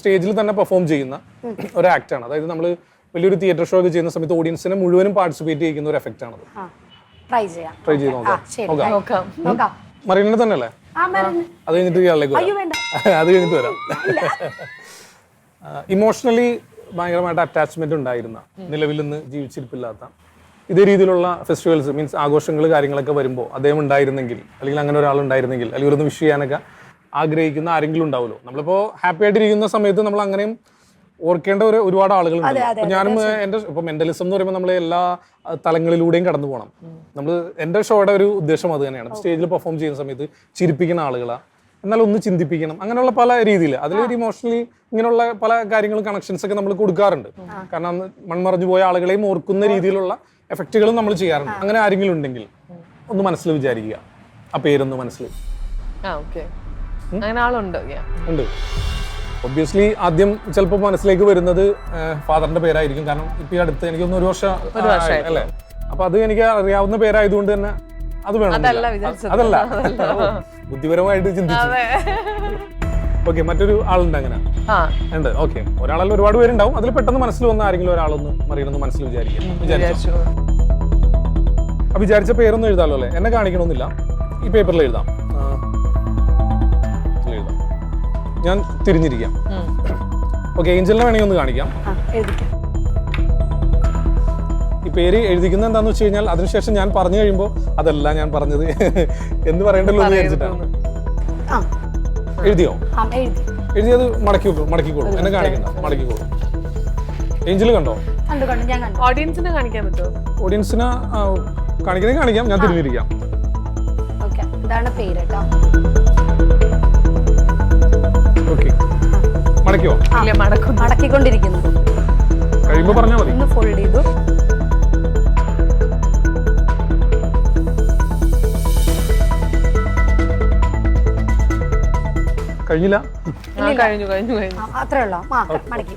സ്റ്റേജിൽ തന്നെ പെർഫോം ചെയ്യുന്ന ഒരു ആക്ടാണ് അതായത് നമ്മൾ വലിയൊരു തിയേറ്റർ ഷോ ഒക്കെ ചെയ്യുന്ന സമയത്ത് ഓഡിയൻസിനെ മുഴുവനും പാർട്ടിസിപ്പേറ്റ് ചെയ്യുന്ന ഒരു എഫക്റ്റ് ആണത്. ആ ട്രൈ ചെയ്യാം. ട്രൈ ചെയ്ത് നോക്കാം. മറീനെ തന്നെ അല്ലേ ആ മരുന്ന് അത് കഴിഞ്ഞിട്ട് ഇയാളിലേക്ക് അത് കഴിഞ്ഞിട്ട് വരാം. ഇമോഷണലി ഭയങ്കരമായിട്ട് അറ്റാച്ച്മെന്റ് ഉണ്ടായിരുന്ന നിലവിൽ നിന്ന് ജീവിച്ചിരിപ്പില്ലാത്ത ഇതേ രീതിയിലുള്ള ഫെസ്റ്റിവൽസ് മീൻസ് ആഘോഷങ്ങൾ കാര്യങ്ങളൊക്കെ വരുമ്പോൾ അദ്ദേഹം ഉണ്ടായിരുന്നെങ്കിൽ അല്ലെങ്കിൽ അങ്ങനെ ഒരാൾ ഉണ്ടായിരുന്നെങ്കിൽ അല്ലെങ്കിൽ ഒന്ന് വിഷ് ചെയ്യാനൊക്കെ ആഗ്രഹിക്കുന്ന ആരെങ്കിലും ഉണ്ടാവുമല്ലോ. നമ്മളിപ്പോൾ ഹാപ്പി ആയിട്ടിരിക്കുന്ന സമയത്ത് നമ്മൾ അങ്ങനെയും ഓർക്കേണ്ട ഒരു ഒരുപാട് ആളുകളുണ്ട്. അപ്പൊ ഞാനും എന്റെ ഇപ്പൊ മെന്റലിസം എന്ന് പറയുമ്പോൾ നമ്മൾ എല്ലാ തലങ്ങളിലൂടെയും കടന്നു പോകണം നമ്മൾ എന്റെ ഷോയുടെ ഒരു ഉദ്ദേശം അത് തന്നെയാണ്. സ്റ്റേജിൽ പെർഫോം ചെയ്യുന്ന സമയത്ത് ചിരിപ്പിക്കുന്ന ആളുകളാ എന്നാൽ ഒന്ന് ചിന്തിപ്പിക്കണം. അങ്ങനെയുള്ള പല രീതിയിൽ അതിലൊരു ഇമോഷണലി ഇങ്ങനെയുള്ള പല കാര്യങ്ങളും കണക്ഷൻസ് ഒക്കെ നമ്മൾ കൊടുക്കാറുണ്ട്. കാരണം മൺമറഞ്ഞു പോയ ആളുകളെയും ഓർക്കുന്ന രീതിയിലുള്ള എഫക്റ്റുകളും നമ്മൾ ചെയ്യാറുണ്ട്. അങ്ങനെ ആരെങ്കിലും ഉണ്ടെങ്കിൽ ഒന്ന് മനസ്സിൽ വിചാരിക്കുക. ആ പേരൊന്ന് മനസ്സിൽ. ആ ഓക്കെ. അങ്ങനെ ആളുണ്ട്. ഉണ്ട്. ഒബ്വിയസ്ലി ആദ്യം ചിലപ്പോൾ മനസ്സിലേക്ക് വരുന്നത് ഫാദറിന്റെ പേരായിരിക്കും. കാരണം ഇപ്പൊ ഈ അടുത്ത് എനിക്കൊന്ന് ഒരു വർഷം അല്ലേ? അപ്പൊ അത് എനിക്ക് അറിയാവുന്ന പേരായതുകൊണ്ട് തന്നെ അത് വേണം അതല്ല. ബുദ്ധിപരമായിട്ട് ചിന്തിച്ചു. ഓക്കെ മറ്റൊരു ആളുണ്ട് അങ്ങനെ. ഉണ്ട്. ഓക്കെ ഒരാളല്ല ഒരുപാട് പേരുണ്ടാവും. അതിൽ പെട്ടെന്ന് മനസ്സിൽ വന്ന ആരെങ്കിലും ഒരാളൊന്ന് മറിയണമെന്ന് മനസ്സിൽ വിചാരിക്കും. വിചാരിച്ചു? വിചാരിച്ച. പേരൊന്നും എഴുതാമല്ലോ അല്ലേ? എന്നെ കാണിക്കണമെന്നില്ല. ഈ പേപ്പറിൽ എഴുതാം. ഞാൻ തിരിഞ്ഞിരിക്കാം. ഓക്കെ ഏഞ്ചലിനെ വേണമെങ്കിൽ ഒന്ന് കാണിക്കാം. ഈ പേര് എഴുതിക്കുന്നത് എന്താന്ന് വെച്ച് കഴിഞ്ഞാൽ അതിനുശേഷം ഞാൻ പറഞ്ഞു കഴിയുമ്പോൾ അതല്ല ഞാൻ പറഞ്ഞത് എന്ന് പറയണ്ടല്ലോ എന്ന് വിചാരിച്ചിട്ടാണ് എഴുതിയോ? എഴുതിയത് മടക്കി മടക്കിക്കോളൂ എന്നെ കാണിക്കണ്ട മടക്കിക്കോളൂ ഏഞ്ചൽ കണ്ടോ? ഓഡിയൻസിനെ കണ്ടു ഞാൻ കണ്ടു. ഓഡിയൻസിന് കാണിക്കാൻ പറ്റുമോ? ഓഡിയൻസിനെ കാണിക്കണേ കാണിക്കാം ഞാൻ തിരിഞ്ഞിരിക്കാം. ഓക്കെ ഇതാണ് പേര് കേട്ടോ. ഓക്കെ. മടക്കിയോ? ഇല്ല മടക്കുന്നു മടക്കിക്കൊണ്ടിരിക്കുന്നു. കഴിയുമ്പോൾ പറഞ്ഞാൽ മതി. ഒന്ന് ഫോൾഡ് ചെയ്തു. കഴിഞ്ഞില്ല? ആ കഴിഞ്ഞു കഴിഞ്ഞു കഴിഞ്ഞു. അത്രേ ഉള്ളൂ? മടക്കി.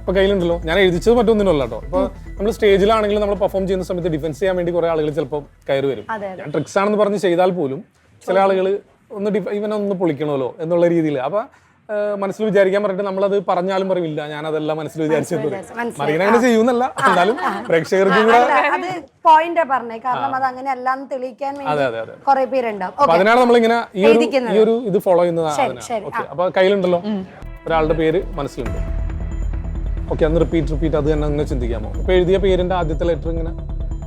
ഇപ്പൊ കയ്യിലുണ്ടല്ലോ. ഞാൻ എഴുതിച്ചത് മറ്റൊന്നിനല്ല കേട്ടോ. അപ്പൊ നമ്മൾ സ്റ്റേജിലാണെങ്കിൽ നമ്മൾ പെർഫോം ചെയ്യുന്ന സമയത്ത് ഡിഫൻസ് ചെയ്യാൻ വേണ്ടി കുറെ ആളുകൾ ചിലപ്പോൾ കയറി വരും. ഞാൻ ട്രിക്സ് ആണെന്ന് പറഞ്ഞ് ചെയ്താൽ പോലും ചില ആളുകൾ ഒന്ന് ഡിഫ- ഇവനെ ഒന്ന് പൊളിക്കണമല്ലോ എന്നുള്ള രീതിയിൽ. അപ്പൊ മനസ്സിൽ വിചാരിക്കാൻ പറഞ്ഞിട്ട് നമ്മളത് പറഞ്ഞാലും പറയില്ല ഞാൻ അതെല്ലാം മനസ്സിൽ വിചാരിച്ചത്. മറീന അങ്ങനെ ചെയ്യുന്നല്ല. എന്നാലും പ്രേക്ഷകർക്ക് കൂടെ അത് പോയിന്റ് പറഞ്ഞേ. കാരണം അത് അങ്ങനെ അല്ലാന്ന് തെളിയിക്കാൻ കുറെ പേരുണ്ടാവും. അതിനാണ് നമ്മളിങ്ങനെ ഈ ഒരു ഈ ഒരു ഇത് ഫോളോ ചെയ്യുന്നത് അപ്പൊ കയ്യിലുണ്ടല്ലോ? ഒരാളുടെ പേര് മനസ്സിലുണ്ട്. ഓക്കെ അന്ന് റിപ്പീറ്റ് റിപ്പീറ്റ് അത് തന്നെ അങ്ങനെ ചിന്തിക്കാമോ? ഇപ്പൊ എഴുതിയ പേരിന്റെ ആദ്യത്തെ ലെറ്റർ ഇങ്ങനെ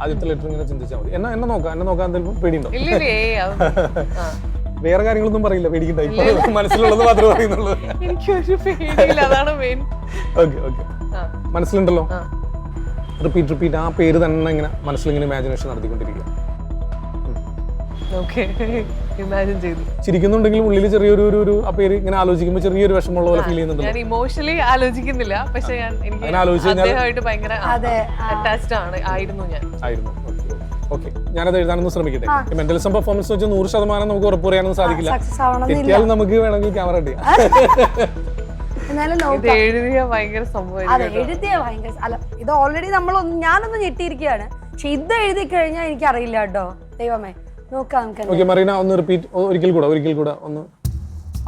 ആദ്യത്തെ ലെറ്റർ ഇങ്ങനെ ചിന്തിച്ചാൽ മതി. എന്നെ എന്നെ നോക്കാം. എന്നെ നോക്കാൻ എന്തെങ്കിലും പേടിയുണ്ടോ? വേറെ കാര്യങ്ങളൊന്നും പറയില്ല പേടിക്കണ്ട. ഇപ്പൊ മനസ്സിലുള്ളത് മാത്രമേ പറയുന്നുള്ളൂ. എനിക്കൊരു പേടിയില്ല അതാണ് മെയിൻ ഓക്കെ ഓക്കെ ആ. മനസ്സിലുണ്ടല്ലോ? ആ. റിപ്പീറ്റ് റിപ്പീറ്റ് ആ പേര് തന്നെ ഇങ്ങനെ മനസ്സിലിങ്ങനെ ഇമാജിനേഷൻ നടത്തിക്കൊണ്ടിരിക്കുക. ചിരിക്കുന്നുണ്ടെങ്കിലും ഉള്ളിൽ ചെറിയൊരു ഒരു ഒരു ആ പേര് ഇങ്ങനെ ആലോചിക്കുമ്പോൾ ചെറിയൊരു വിഷമമുള്ള പോലെ ഫീൽ ചെയ്യുന്നുണ്ട് ഞാൻ ഇമോഷണലി ആലോചിക്കുന്നില്ല പക്ഷെ ഞാൻ എനിക്ക് ആലോചിച്ചു ആലോചിച്ച് കഴിഞ്ഞാൽ- അദ്ദേഹമായിട്ട് ഭയങ്കര അതെ, അറ്റാച്ച്ഡ് ആണ്. ആയിരുന്നു ഞാൻ. ആയിരുന്നു. ഓക്കെ ഞാനത് എഴുതാനൊന്നും ശ്രമിക്കട്ടെ? മെന്റലിസം പെർഫോമൻസ് വെച്ച് നൂറ് ശതമാനം നമുക്ക് ഉറപ്പ് പറയാനൊന്നും സാധിക്കില്ല. സക്സസ് ആവണമെന്നില്ല. തെറ്റിയാൽ നമുക്ക് വേണമെങ്കിൽ ക്യാമറ എഴുതിയ ഭയങ്കര ഭയങ്കര അല്ല ഇത് ഓൾറെഡി നമ്മൾ ഞാനൊന്ന് ഞെട്ടിയിരിക്കുകയാണ്. പക്ഷെ ഇത് എഴുതി കഴിഞ്ഞാൽ എനിക്ക് അറിയില്ല കേട്ടോ. ദൈവമേ നോക്കാം നമുക്ക്. ഓക്കെ മറീന ഒന്ന് റിപ്പീറ്റ് ഒരിക്കൽ കൂടെ ഒരിക്കൽ കൂടെ ഒന്ന്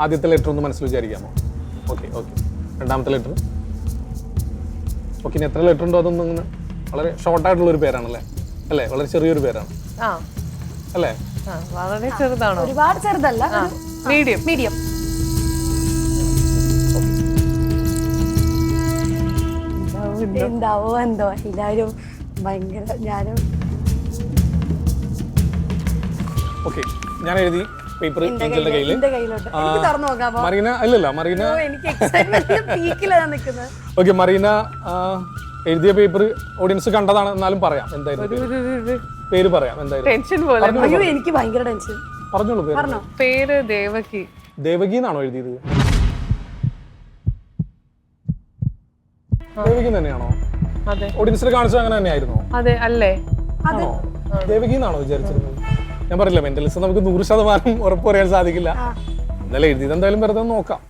ആദ്യത്തെ ലെറ്റർ ഒന്ന് മനസ്സിൽ വിചാരിക്കാമോ? Okay okay. രണ്ടാമത്തെ ലെറ്റർ ഓക്കെ ഇനി എത്ര ലെറ്റർ ഉണ്ടോ അതൊന്നും വളരെ ഷോർട്ടായിട്ടുള്ള ഒരു പേരാണല്ലേ? അല്ലേ? വളരെ ചെറിയൊരു പേരാണ്. ആ. അല്ലേ? ആ വളരെ ചെറുതാണോ? ഒരുപാട് ചെറുതല്ല മീഡിയം. മീഡിയം. എന്താവോ എന്തോ എല്ലാവരും ഭയങ്കര ഞാനും. ഓക്കെ ഞാൻ എഴുതി പേപ്പർ എന്റെ കയ്യിൽ കയ്യിൽ എന്റെ കയ്യിലോട്ട്. എനിക്ക് തുറന്നു നോക്കാമോ മറീന അല്ലല്ല മറീന. ഓ, എനിക്ക് എക്സൈറ്റ്മെന്റ് പീക്കിലാണ് നിൽക്കുന്നത്. ഓക്കെ മറീന ആ, എഴുതിയ പേപ്പർ ഓഡിയൻസ് കണ്ടതാണ് എന്നാലും പറയാം. എന്തായാലും പേര്? പറയാം എന്തായാലും. ടെൻഷൻ പോലെ. അയ്യോ എനിക്ക് ഭയങ്കര ടെൻഷൻ പറഞ്ഞോളൂ പേര്. പേര് ദേവകി. ദേവകി എന്നാണോ എഴുതിയത്? ദേവകി തന്നെയാണോ? അതെ. ഓഡിയൻസിൽ കാണിച്ചത് അങ്ങനെ തന്നെയായിരുന്നോ? അതെ അല്ലേ? ദേവകി എന്നാണോ വിചാരിച്ചിരുന്നത്? ഞാൻ പറയില്ല മെന്റലിസം നമുക്ക് നൂറ് ശതമാനം ഉറപ്പ് പറയാൻ സാധിക്കില്ല. എന്നാലും എഴുതിയത് എന്തായാലും വെറുതെ നോക്കാം.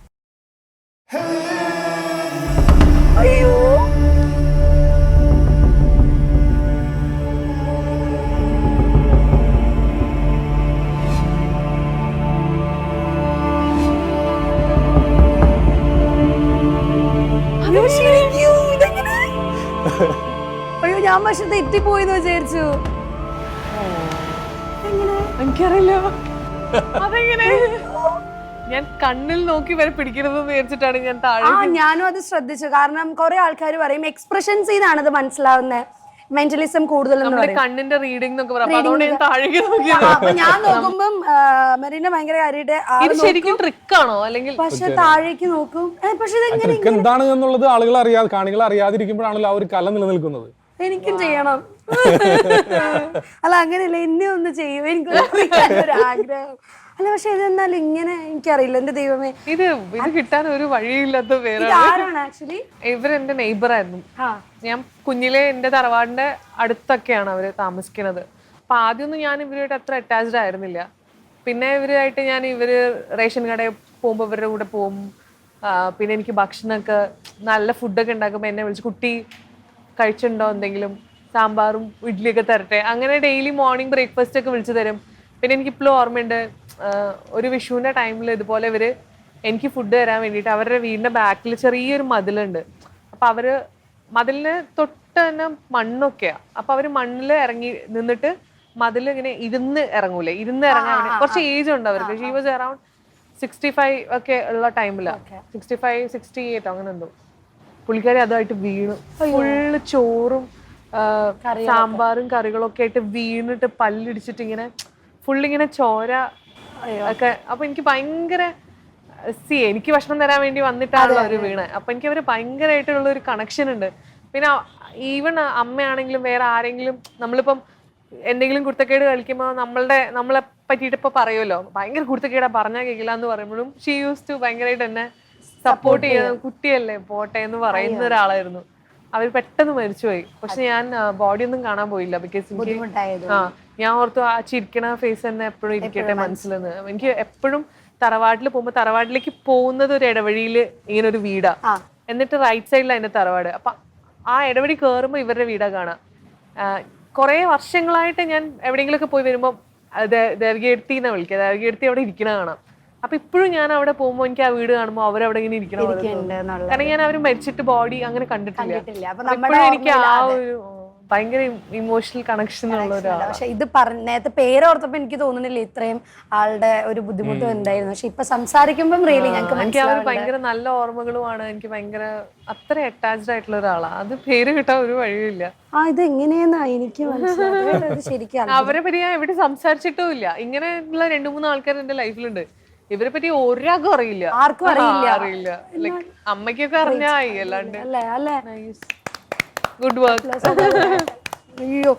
അയ്യോ. പക്ഷെ തെറ്റിപ്പോയിന്ന് വിചാരിച്ചു. എനിക്കറിയില്ല. അതെങ്ങനെ? ഞാൻ കണ്ണിൽ നോക്കി വരെ പിടിക്കരുതെന്ന് വിചാരിച്ചിട്ടാണ് ഞാൻ താഴെ ആ ഞാനും അത് ശ്രദ്ധിച്ചു. കാരണം കുറെ ആൾക്കാർ പറയും എക്സ്പ്രഷൻസ് ചെയ്താണ് അത് മനസ്സിലാവുന്നത് മെന്റലിസം പറയും. കണ്ണിന്റെ റീഡിംഗ് എന്നൊക്കെ പറയാം അപ്പൊ അതുകൊണ്ട് ഞാൻ താഴേക്ക് നോക്കിയത്. ആ, ഞാൻ നോക്കുമ്പം മെറീന ഭയങ്കര കാര്യമായിട്ട് ശരിക്കും ട്രിക്കാണോ അല്ലെങ്കിൽ പക്ഷെ താഴേക്ക് നോക്കും. പക്ഷെ എന്താണ് എന്നുള്ളത് ആളുകൾ അറിയാതെ കാണികൾ അറിയാതിരിക്കുമ്പോഴാണല്ലോ ആ ഒരു കല നിലനിൽക്കുന്നത്. എനിക്കും ചെയ്യണം. അല്ല അങ്ങനെയല്ല എന്നെ ഒന്ന് ചെയ്യും? എനിക്ക് ആഗ്രഹം അല്ല പക്ഷെ ഇതെന്നാൽ ഇങ്ങനെ എനിക്കറിയില്ല. എന്റെ ദൈവമേ. ഇത് ഇത് കിട്ടാൻ ഒരു വഴിയില്ലാത്ത പേരാണ് ആക്ച്വലി? ഇവർ എന്റെ നെയ്ബർ ആയിരുന്നു. ഞാൻ കുഞ്ഞിലെ എന്റെ തറവാടിന്റെ അടുത്തൊക്കെയാണ് അവർ താമസിക്കുന്നത് അപ്പൊ ആദ്യമൊന്നും ഞാൻ ഇവരുമായിട്ട് അത്ര അറ്റാച്ച്ഡ് ആയിരുന്നില്ല. പിന്നെ ഇവരുമായിട്ട് ഞാൻ ഇവർ റേഷൻ കടയിൽ പോകുമ്പോൾ ഇവരുടെ കൂടെ പോകും. പിന്നെ എനിക്ക് ഭക്ഷണമൊക്കെ നല്ല ഫുഡൊക്കെ ഉണ്ടാക്കുമ്പോൾ എന്നെ വിളിച്ച് കുട്ടി കഴിച്ചിട്ടുണ്ടോ എന്തെങ്കിലും? സാമ്പാറും ഇഡ്ഡലിയൊക്കെ തരട്ടെ. അങ്ങനെ ഡെയിലി മോർണിംഗ് ബ്രേക്ക്ഫാസ്റ്റ് ഒക്കെ വിളിച്ചു തരും. പിന്നെ എനിക്ക് ഇപ്പോഴും ഓർമ്മയുണ്ട് ഒരു വിഷുവിന്റെ ടൈമിൽ ഇതുപോലെ ഇവർ എനിക്ക് ഫുഡ് തരാൻ വേണ്ടിയിട്ട് അവരുടെ വീടിന്റെ ബാക്കിൽ ചെറിയൊരു മതിലുണ്ട്. അപ്പോൾ അവർ മതിലിന് തൊട്ട് തന്നെ മണ്ണൊക്കെയാണ് അപ്പോൾ അവർ മണ്ണിൽ ഇറങ്ങി നിന്നിട്ട് മതിൽ ഇങ്ങനെ ഇരുന്ന് ഇറങ്ങൂലേ? ഇരുന്ന് ഇറങ്ങാൻ കുറച്ച് ഏജ് ഉണ്ട് അവർക്ക്. She was around sixty five ഒക്കെ ഉള്ള ടൈമിലാണ് സിക്സ്റ്റി ഫൈവ് സിക്സ്റ്റി എയ്റ്റ് അങ്ങനെ എന്തോ. പുള്ളിക്കാരി അതായിട്ട് വീണു. ഫുള്ള് ചോറും സാമ്പാറും കറികളൊക്കെ ആയിട്ട് വീണിട്ട് പല്ലിടിച്ചിട്ട് ഇങ്ങനെ ഫുള്ളിങ്ങനെ ചോര ഒക്കെ. അപ്പൊ എനിക്ക് ഭയങ്കര സി എനിക്ക് ഭക്ഷണം തരാൻ വേണ്ടി വന്നിട്ടാണല്ലോ അവർ വീണ് അപ്പൊ എനിക്ക് അവർ ഭയങ്കരമായിട്ടുള്ള ഒരു കണക്ഷൻ ഉണ്ട്. പിന്നെ ഈവൺ അമ്മയാണെങ്കിലും വേറെ ആരെങ്കിലും നമ്മളിപ്പം എന്തെങ്കിലും കുർത്തക്കേട് കളിക്കുമ്പോൾ നമ്മളുടെ നമ്മളെ പറ്റിയിട്ട് ഇപ്പൊ പറയുമല്ലോ. ഭയങ്കര കുർത്തക്കേടാ പറഞ്ഞാൽ കേൾക്കില്ല എന്ന് പറയുമ്പോഴും ഷീ യൂസ് ടു ഭയങ്കരമായിട്ട് എന്നെ സപ്പോർട്ട് ചെയ്യുന്ന കുട്ടിയല്ലേ? പോട്ടെ എന്ന് പറയുന്ന ഒരാളായിരുന്നു. അവർ പെട്ടെന്ന് മരിച്ചുപോയി. പക്ഷെ ഞാൻ ബോഡി ഒന്നും കാണാൻ പോയില്ല. ബിക്കോസ് എനിക്ക് ആ ഞാൻ ഓർത്തു ആ ചിരിക്കണ ഫേസ് തന്നെ എപ്പോഴും ഇരിക്കട്ടെ മനസ്സിലെന്ന്. എനിക്ക് എപ്പോഴും തറവാട്ടിൽ പോകുമ്പോൾ തറവാട്ടിലേക്ക് പോകുന്നത് ഒരു ഇടവഴിയിൽ ഇങ്ങനെ ഒരു വീടാ. എന്നിട്ട് റൈറ്റ് സൈഡിൽ അതിന്റെ തറവാട്. അപ്പൊ ആ ഇടവഴി കയറുമ്പോൾ ഇവരുടെ വീടാ കാണാം. കുറെ വർഷങ്ങളായിട്ട് ഞാൻ എവിടെയെങ്കിലുമൊക്കെ പോയി വരുമ്പോൾ ദേവകീർത്തി എന്നാ വിളിക്കുക ദേവകീർത്തി അവിടെ ഇരിക്കണ കാണാം. അപ്പൊ ഇപ്പോഴും ഞാൻ അവിടെ പോകുമ്പോൾ എനിക്ക് ആ വീട് കാണുമ്പോൾ അവരവിടെ ഇങ്ങനെ ഇരിക്കണം പോലെ തോന്നും. ഉണ്ട് കാരണം ഞാൻ അവർ മരിച്ചിട്ട് ബോഡി അങ്ങനെ കണ്ടിട്ടില്ല. കണ്ടിട്ടില്ല. അപ്പൊ അപ്പൊ നമ്മുടെ ഇപ്പോഴും എനിക്ക് ആ. ഒരു ഓ, ഭയങ്കര ഇമോഷണൽ കണക്ഷൻ ഉള്ള ഒരാളാണ് പക്ഷെ ഇത് പറഞ്ഞ നേരത്തെ പേരോർത്തപ്പോ എനിക്ക് തോന്നുന്നില്ല ഇത്രയും ആളുടെ ഒരു ബുദ്ധിമുട്ടും എന്തായിരുന്നു. പക്ഷെ ഇപ്പൊ സംസാരിക്കുമ്പോൾ റിയലി ഞങ്ങൾക്ക് എനിക്ക് മനസ്സിലാവുന്നുണ്ട്. ഭയങ്കര നല്ല ഓർമ്മകളുമാണ്. എനിക്ക് ഭയങ്കര അത്ര അറ്റാച്ച്ഡ് ആയിട്ടുള്ള ഒരാളാണ് അത് പേര് കിട്ടാൻ ഒരു വഴിയില്ല ആ ഇത് എങ്ങനെയെന്നാ എനിക്ക് മനസ്സിലായത് ശരിക്കും അവരെ പറ്റി ഞാൻ എവിടെ സംസാരിച്ചിട്ടും ഇല്ല ഇങ്ങനെയുള്ള രണ്ടു മൂന്ന് ആൾക്കാർ എന്റെ ലൈഫിലുണ്ട് ഇവരെ പറ്റി ഒരാൾക്കും അറിയില്ല. ആർക്കും അറിയില്ല. അറിയില്ല. ലൈക് അമ്മയ്ക്കൊക്കെ അറിഞ്ഞായി അല്ലാണ്ട്. അല്ലേ അല്ലേ? ഗുഡ് വർക്ക് അയ്യോ.